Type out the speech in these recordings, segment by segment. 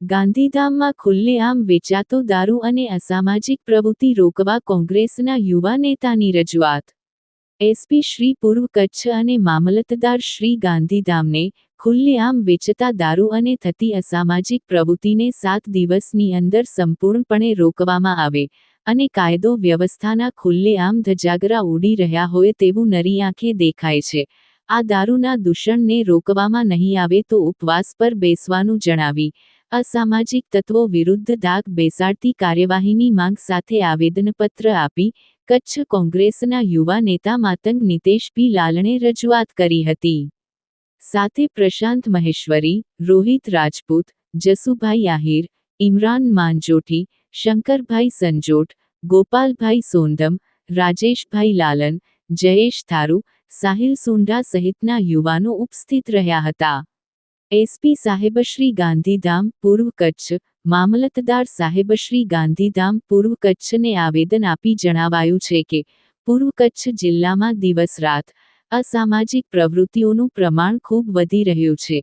ગાંધીધામમાં ખુલ્લેઆમ વેચાતો દારૂ અને અસામાજિક પ્રવૃત્તિ રોકવા કોંગ્રેસના યુવા નેતાની રજૂઆત. એસપી શ્રી પૂર્વ કચ્છ અને મામલતદાર શ્રી ગાંધીધામને ખુલ્લેઆમ વેચતા દારૂ અને થતી અસામાજિક પ્રવૃત્તિને સાત દિવસની અંદર સંપૂર્ણપણે રોકવામાં આવે અને કાયદો વ્યવસ્થાના ખુલ્લેઆમ ધજાગરા ઉડી રહ્યા હોય તેવું નરી આંખે દેખાય છે. આ દારૂના દૂષણને રોકવામાં નહીં આવે તો ઉપવાસ પર બેસવાનું જણાવી. અસામાજિક તત્વો વિરુદ્ધ દાગ બેસાડતી કાર્યવાહીની માંગ સાથે આવેદનપત્ર આપી કચ્છ કોંગ્રેસના યુવા નેતા માતંગ નિતેશ પી લાલણે રજૂઆત કરી હતી. સાથે પ્રશાંત મહેશ્વરી, રોહિત રાજપૂત, જસુભાઈ આહિર, ઇમરાન માનજોઠી શંકરભાઈ સંજોટ ગોપાલભાઈ સોંદમ રાજેશભાઈ લાલન જયેશ થારુ સાહિલ સોંડા સહિતના યુવાનો ઉપસ્થિત રહ્યા હતા એસપી સાહેબશ્રી ગાંધીધામ પૂર્વ કચ્છ મામલતદાર સાહેબશ્રી ગાંધીધામ પૂર્વ કચ્છને આવેદન આપી જણાવાયું છે કે પૂર્વ કચ્છ જિલ્લામાં દિવસ રાત અસામાજિક પ્રવૃત્તિઓનું પ્રમાણ ખૂબ વધી રહ્યું છે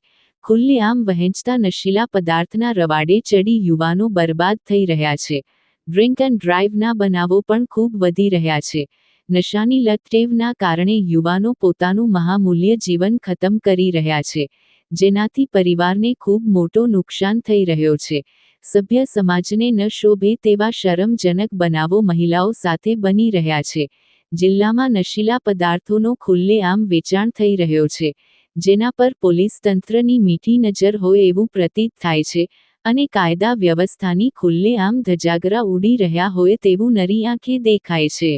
ખુલ્લેઆમ વહેંચતા નશીલા પદાર્થના રવાડે ચડી યુવાનો બરબાદ થઈ રહ્યા છે ડ્રિંક એન્ડ ડ્રાઈવના બનાવો પણ ખૂબ વધી રહ્યા છે. નશાની લતટેવના કારણે યુવાનો પોતાનું મહામૂલ્ય જીવન ખતમ કરી રહ્યા છે, જેનાથી પરિવારને ખૂબ મોટો નુકસાન થઈ રહ્યો છે. સભ્ય સમાજને ન શોભે તેવા શરમજનક બનાવો મહિલાઓ સાથે બની રહ્યા છે. જિલ્લામાં નશીલા પદાર્થોનો ખુલ્લેઆમ વેચાણ થઈ રહ્યો છે, જેના પર પોલીસ તંત્રની મીઠી નજર હોય એવું પ્રતીત થાય છે. અને કાયદા વ્યવસ્થાની ખુલ્લેઆમ ધજાગરા ઉડી રહ્યા હોય તેવું નરી આંખે દેખાય છે.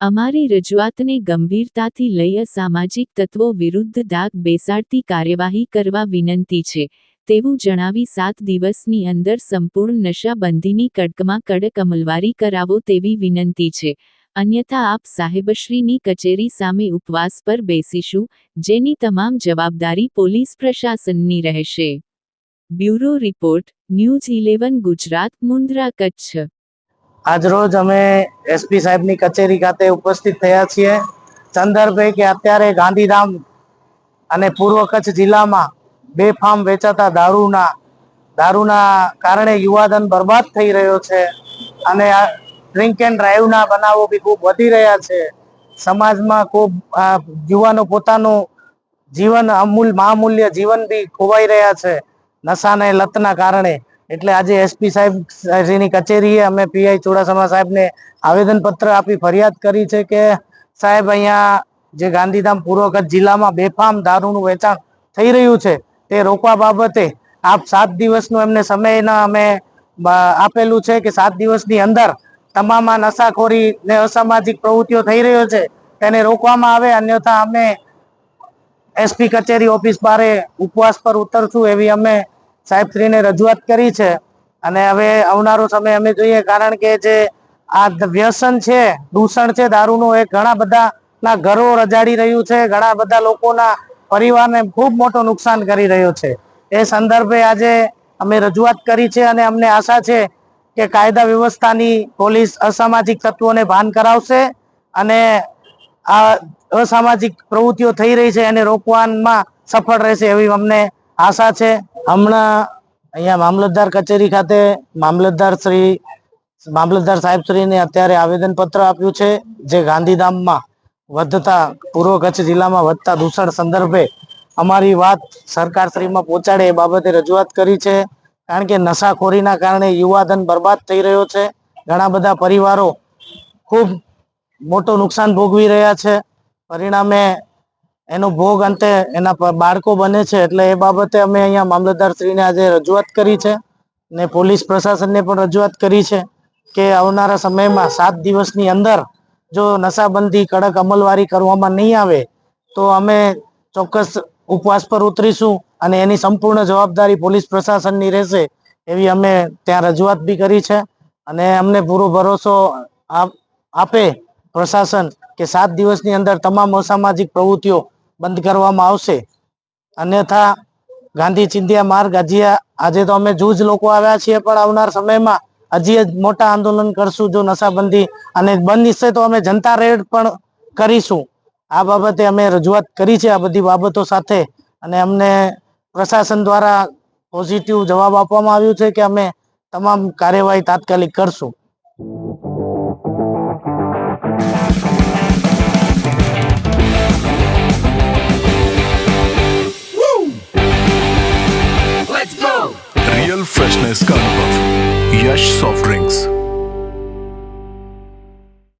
અમારી રજૂઆતને ગંભીરતાથી લઈ અસામાજિક તત્વો વિરુદ્ધ દાગ બેસાડતી કાર્યવાહી કરવા વિનંતી છે. તેવું જણાવી સાત દિવસની અંદર સંપૂર્ણ નશાબંધીની કડકમાં કડક અમલવારી કરાવો તેવી વિનંતી છે. અન્યથા આપ સાહેબશ્રીની કચેરી સામે ઉપવાસ પર બેસીશું, જેની તમામ જવાબદારી પોલીસ પ્રશાસનની રહેશે. Bureau report, news eleven, Gujarat, Mundra, Kutch. આજરોજ અમે એસપી સાહેબની કચેરી ખાતે ઉપસ્થિત થયા છીએ. સંદર્ભે કે અત્યારે ગાંધીધામ અને પૂર્વ કચ્છ જિલ્લામાં બેફામ વેચાતા દારૂના દારૂના કારણે યુવાધન બરબાદ થઈ રહ્યો છે અને ડ્રિંક એન્ડ ડ્રાઈવના બનાવો બી ખૂબ વધી રહ્યા છે. સમાજમાં ખૂબ યુવાનો પોતાનું જીવન અમૂલ, મહામૂલ્ય જીવન બી ખોવાઈ રહ્યા છે. નશાને લતના કારણે. એટલે આજે એસપી સાહેબ શ્રીની કચેરીએ અમે પીઆઈ ચુડાસમા સાહેબને આવેદન પત્ર આપી ફરિયાદ કરી છે કે સાહેબ અહીંયા જે ગાંધીધામ પૂર્વ જિલ્લામાં બેફામ દારૂનું વેચાણ થઈ રહ્યું છે, તે રોકવા બાબતે આપ સાત દિવસનો એમને સમયના અમે આપેલું છે કે સાત દિવસની અંદર તમામ નશાખોરી ને અસામાજિક પ્રવૃત્તિઓ થઈ રહ્યો છે, તેને રોકવામાં આવે, અન્યથા અમે એસપી કચેરી ઓફિસ બારે ઉપવાસ પર ઉતરશું એવી અમે સાહેબશ્રીને રજૂઆત કરી છે. અને હવે આવનારો સમય અમે જોઈએ કારણ કે જે આ વ્યસન છે, દૂષણ છે, દારૂનું એ ઘણા બધાના ઘરો રજાડી રહ્યું છે. ઘણા બધા લોકોના પરિવારને ખૂબ મોટો નુકસાન કરી રહ્યો છે. એ સંદર્ભે આજે અમે રજૂઆત કરી છે અને અમને આશા છે કે કાયદા વ્યવસ્થાની પોલીસ અસામાજિક તત્વોને ભાન કરાવશે અને આ અસામાજિક પ્રવૃત્તિઓ થઈ રહી છે એને રોકવામાં સફળ રહેશે એવી અમને આશા છે. હમણાં અહીંયા મામલતદાર કચેરી ખાતે મામલતદાર શ્રી મામલતદાર સાહેબ શ્રીને અત્યારે આવેદન પત્ર આપ્યું છે જે ગાંધીધામમાં વધતા પૂર્વ કચ્છ જિલ્લામાં વધતા દૂષણ સંદર્ભે અમારી વાત સરકાર શ્રીમાં પહોંચાડે એ બાબતે રજૂઆત કરી છે. કારણ કે નશાખોરીના કારણે યુવાધન બરબાદ થઈ રહ્યો છે. ઘણા બધા પરિવારો ખૂબ મોટો નુકસાન ભોગવી રહ્યા છે. પરિણામે એનો ભોગ અંતે એના બાળકો બને છે. એટલે એ બાબતે અમે અહીંયા મામલતદાર શ્રીને આજે રજૂઆત કરી છે ને પોલીસ પ્રશાસનને પણ રજૂઆત કરી છે કે આવનારા સમયમાં સાત દિવસની અંદર જો નશાબંધી, કડક અમલવારી કરવામાં નહીં આવે, તો અમે ચોક્કસ ઉપવાસ પર ઉતરીશું અને એની સંપૂર્ણ જવાબદારી પોલીસ પ્રશાસનની રહેશે એવી અમે ત્યાં રજૂઆત બી કરી છે. અને અમને પૂરો ભરોસો આપે પ્રશાસન કે સાત દિવસની અંદર તમામ અસામાજિક પ્રવૃત્તિઓ બંધ કરવામાં આવશે. અન્યથા ગાંધી ચિંધ્યા માર્ગ હજી આજે તો અમે જૂજ લોકો આવ્યા છીએ, પણ આવનાર સમયમાં હજી મોટા આંદોલન કરશું જો નશાબંધી અને બંધ નિશ્ચય તો અમે જનતા રેડ પણ કરીશું. આ બાબતે અમે રજૂઆત કરી છે આ બધી બાબતો સાથે અને અમને પ્રશાસન દ્વારા પોઝિટિવ જવાબ આપવામાં આવ્યું છે કે અમે તમામ કાર્યવાહી તાત્કાલિક કરશું. Николай Yash Soft Drinks.